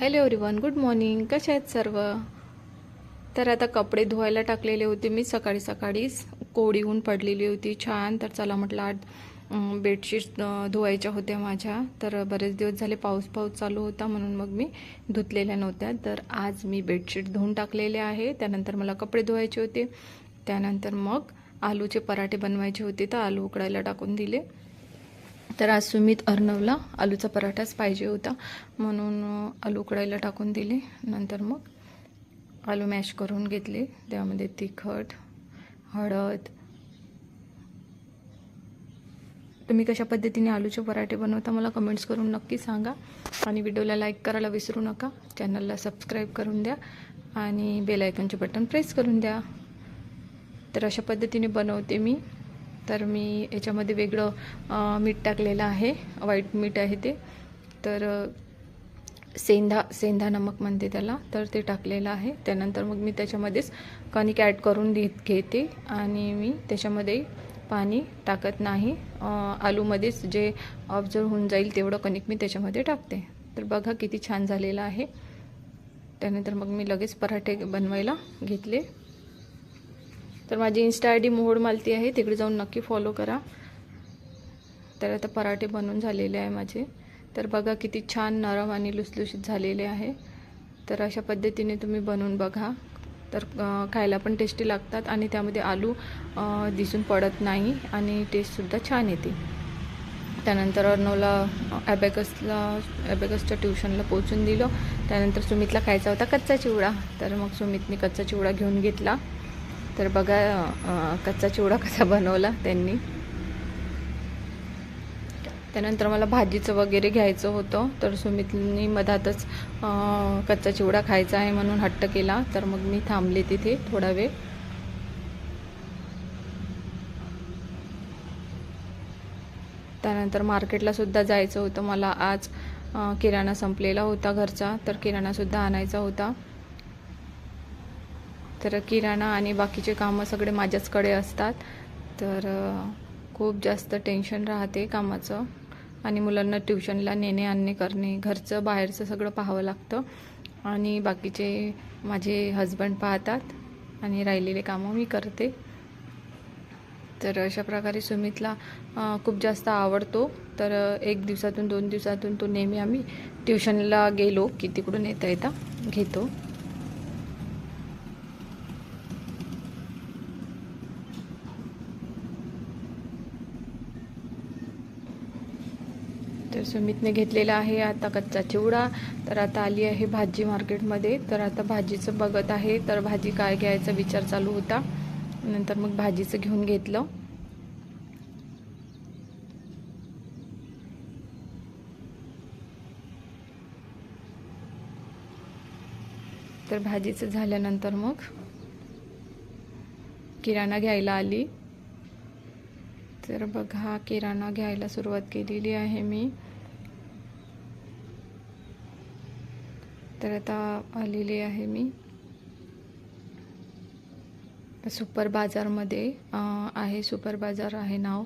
Hello everyone good morning कसे आहेत सर्व? तर आता कपडे धुवायला टाकलेले होते मी. सकाळी सकाळीच कोडी ऊन पडलेली होती. छान. तर चला म्हटलं आज बेडशीट धुवायच्या होत्या माझ्या. तर बरेच दिवस झाले पाऊस पाऊस चालू होता म्हणून मग मी धुतलेल्या नव्हत्या. तर आज मी बेडशीट धुवून टाकलेले आहे. त्यानंतर मला कपडे धुवायचे होते. त्यानंतर मग आलूचे पराठे बनवायचे होते. तर आलू उकडायला टाकून दिले. तर आज सुमित अर्णवला आलूचा पराठाच पाहिजे होता. म्हणून आलू उकडायला टाकून दिले. नंतर मग आलू मॅश करून घेतले. त्यामध्ये तिखट हळद. तुम्ही कशा पद्धतीने आलूचे पराठे बनवता मला कमेंट्स करून नक्की सांगा. आणि व्हिडिओला लाईक करायला विसरू नका. चॅनलला सबस्क्राईब करून द्या. आणि बेलायकनचे बटन प्रेस करून द्या. तर अशा पद्धतीने बनवते मी. तर मी याच्यामध्ये वेगळं मीठ टाकलेलं आहे. व्हाईट मीठ आहे ते. तर सेंधा सेंधा नमक म्हणते त्याला. तर ते टाकलेलं आहे. त्यानंतर मग मी त्याच्यामध्येच कणिक ॲड करून घेत घेते. आणि मी त्याच्यामध्ये पाणी टाकत नाही. आलूमध्येच जे ऑब्झर्व होऊन जाईल तेवढं कणिक मी त्याच्यामध्ये टाकते. तर बघा किती छान झालेलं आहे. त्यानंतर मग मी लगेच पराठे बनवायला घेतले. तर माझी insta I D Mohod Malati आहे. तिकडे जाऊन नक्की फॉलो करा. तर आता पराठे बनवून झालेले आहे माझे. तर बघा किती छान नरम आणि लुसलुशीत झालेले आहे. तर अशा पद्धतीने तुम्ही बनवून बघा. तर खायला पण टेस्टी लागतात आणि त्यामध्ये आलू दिसून पडत नाही आणि टेस्टसुद्धा छान येते. त्यानंतर अर्नवला ॲबॅकसला ॲबॅकसच्या ट्युशनला पोचून दिलं. त्यानंतर सुमितला खायचा होता कच्चा चिवडा. तर मग सुमितने कच्चा चिवडा घेऊन घेतला. तर बघा कच्चा चिवडा कसा बनवला त्यांनी. त्यानंतर मला भाजीचं वगैरे घ्यायचं होतं तर सुमितनी मधातच कच्चा चिवडा खायचा आहे म्हणून हट्ट केला. तर मग मी थांबले तिथे थोडा वेळ. त्यानंतर मार्केटला सुद्धा जायचं होतं. मला आज किराणा संपलेला होता घरचा तर किराणासुद्धा आणायचा होता. तर किराणा आणि बाकीचे कामं सगळे माझ्याचकडे असतात. तर खूप जास्त टेन्शन राहते कामाचं. आणि मुलांना ट्युशनला नेणे आणणे करणे घरचं बाहेरचं सगळं पाहावं लागतं. आणि बाकीचे माझे हजबंड पाहतात आणि राहिलेले कामं मी करते. तर अशा प्रकारे सुमितला खूप जास्त आवडतो. तर एक दिवसातून दोन दिवसातून तो नेहमी आम्ही ट्युशनला गेलो की तिकडून येता येता घेतो. तर सुमितने घेतलेला आहे आता कच्चा चिवडा. तर आता आली आहे भाजी मार्केटमध्ये. तर आता भाजीचं बघत आहे. तर भाजी काय घ्यायचा विचार चालू होता. नंतर मग भाजीचं घेऊन घेतलं. तर भाजीचं झाल्यानंतर मग किराणा घ्यायला आली. तर बघा किराणा घ्यायला सुरुवात केलेली आहे मी. तर आता आलेली आहे मी. सुपर बाजारमध्ये आहे सुपर बाजार आहे नाव.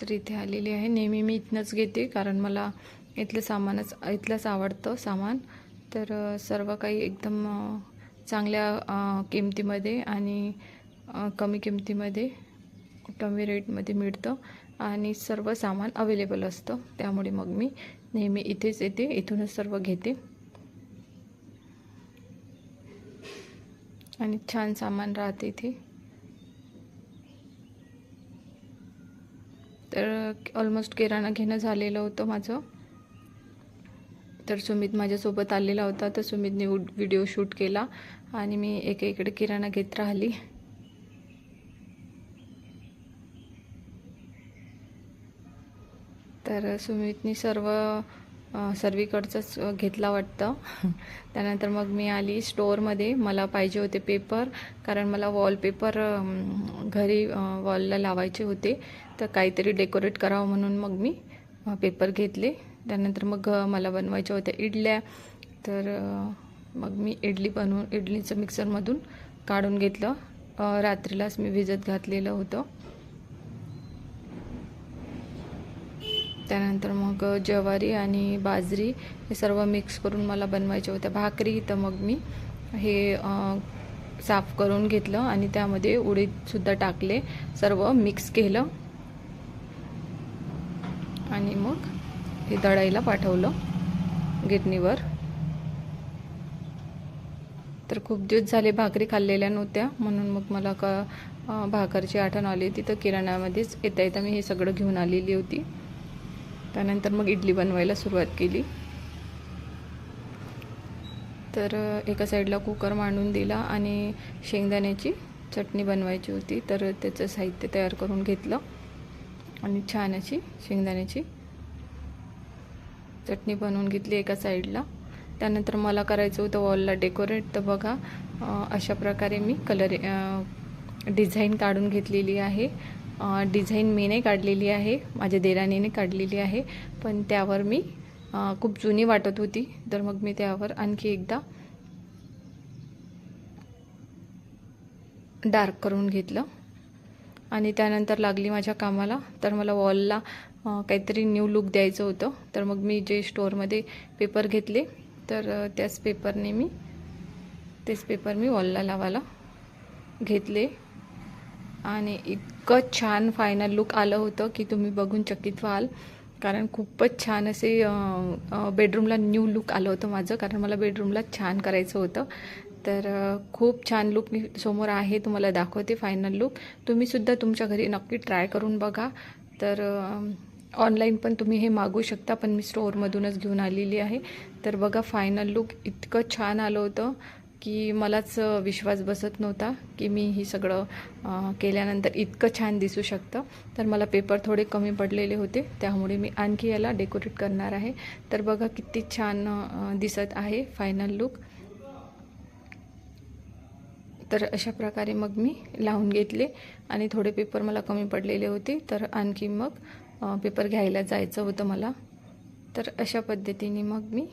तर इथे आलेली आहे. नेहमी मी इथनंच घेते कारण मला इथलं सामानच इथलंच आवडतं सामान. तर सर्व काही एकदम चांगल्या किमतीमध्ये आणि कमी किमतीमध्ये कमी रेटमध्ये मिळतं आणि सर्व सामान अवेलेबल असतं. त्यामुळे मग मी नेहमी इथेच येते इथूनच सर्व घेते. आणि छान सामान राहते इथे. तर ऑलमोस्ट किराणा घेणं झालेलं होतं माझं. तर सुमित माझ्यासोबत आलेला होता तर सुमितने व्हिडिओ शूट केला. आणि मी एक इकडे किराणा घेत राहिली. तर सुमितनी सर्व सर्वीकडचंच घेतला वाटतं. त्यानंतर मग मी आली स्टोअरमध्ये. मला पाहिजे होते पेपर कारण मला वॉलपेपर घरी वॉलला लावायचे होते. तर काहीतरी डेकोरेट करावं म्हणून मग मी पेपर घेतले. त्यानंतर मग मला बनवायच्या होत्या इडल्या. तर मग मी इडली बनवून इडलीचं मिक्सरमधून काढून घेतलं. रात्रीलाच मी भिजत घातलेलं होतं. त्यानंतर मग ज्वारी आणि बाजरी हे सर्व मिक्स करून मला बनवायच्या होत्या. भाकरी तर मग मी हे साफ करून घेतलं आणि त्यामध्ये उडीदसुद्धा टाकले. सर्व मिक्स केलं. आणि मग हे दळायला पाठवलं गिरणीवर. तर खूप दिवस झाले भाकरी खाल्लेल्या नव्हत्या. म्हणून मग मला का भाकरची आठवण आली होती. तर किराणामध्येच येता येता मी हे सगळं घेऊन आलेली होती. त्यानंतर मग इडली बनवायला सुरुवात केली. तर एका साईडला कुकर मांडून दिला आणि शेंगदाण्याची चटणी बनवायची होती. तर त्याचं साहित्य तयार करून घेतलं आणि छान अशी शेंगदाण्याची चटणी बनवून घेतली एका साईडला त्यानंतर मला करायचं होतं वॉलला डेकोरेट तर बघा अशा प्रकारे मी कलर डिझाईन काढून घेतलेली आहे. डिझाईन मी नाही काढलेली आहे. माझ्या देराणीने काढलेली आहे. पण त्यावर मी खूप जुनी वाटत होती. तर मग मी त्यावर आणखी एकदा डार्क करून घेतलं. आणि त्यानंतर लागली माझ्या कामाला. तर मला वॉलला काहीतरी न्यू लुक द्यायचं होतं. तर मग मी जे स्टोअरमध्ये पेपर घेतले तर त्याच पेपरने मी तेच पेपर मी वॉलला लावायला घेतले. आणि इतकं छान फायनल लुक आलं होतं की तुम्ही बघून चकित व्हाल. कारण खूपच छान असे बेडरूमला न्यू लुक आलं होतं माझं. कारण मला बेडरूमला छान करायचं होतं. तर खूप छान लुक मी समोर आहे तुम्हाला दाखवते फायनल लुक तुम्हीसुद्धा तुमच्या घरी नक्की ट्राय करून बघा. तर ऑनलाईन पण तुम्ही हे मागू शकता पण मी स्टोअरमधूनच घेऊन आलेली आहे. तर बघा फायनल लुक इतकं छान आलं होतं. की मलाच विश्वास बसत नव्हता की मी ही सगळं केल्यानंतर इतकं छान दिसू शकतं. तर मला पेपर थोडे कमी पडलेले होते त्यामुळे मी आणखी याला डेकोरेट करणार आहे. तर बघा किती छान दिसत आहे फायनल लुक. तर अशा प्रकारे मग मी लावून घेतले आणि थोडे पेपर मला कमी पडलेले होते. तर आणखी मग पेपर घ्यायला जायचं होतं मला. तर अशा पद्धतीने मग मी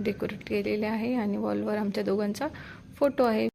डेकोरेट केलेले आहे आणि वॉलवर आमच्या दोघांचा फोटो आहे.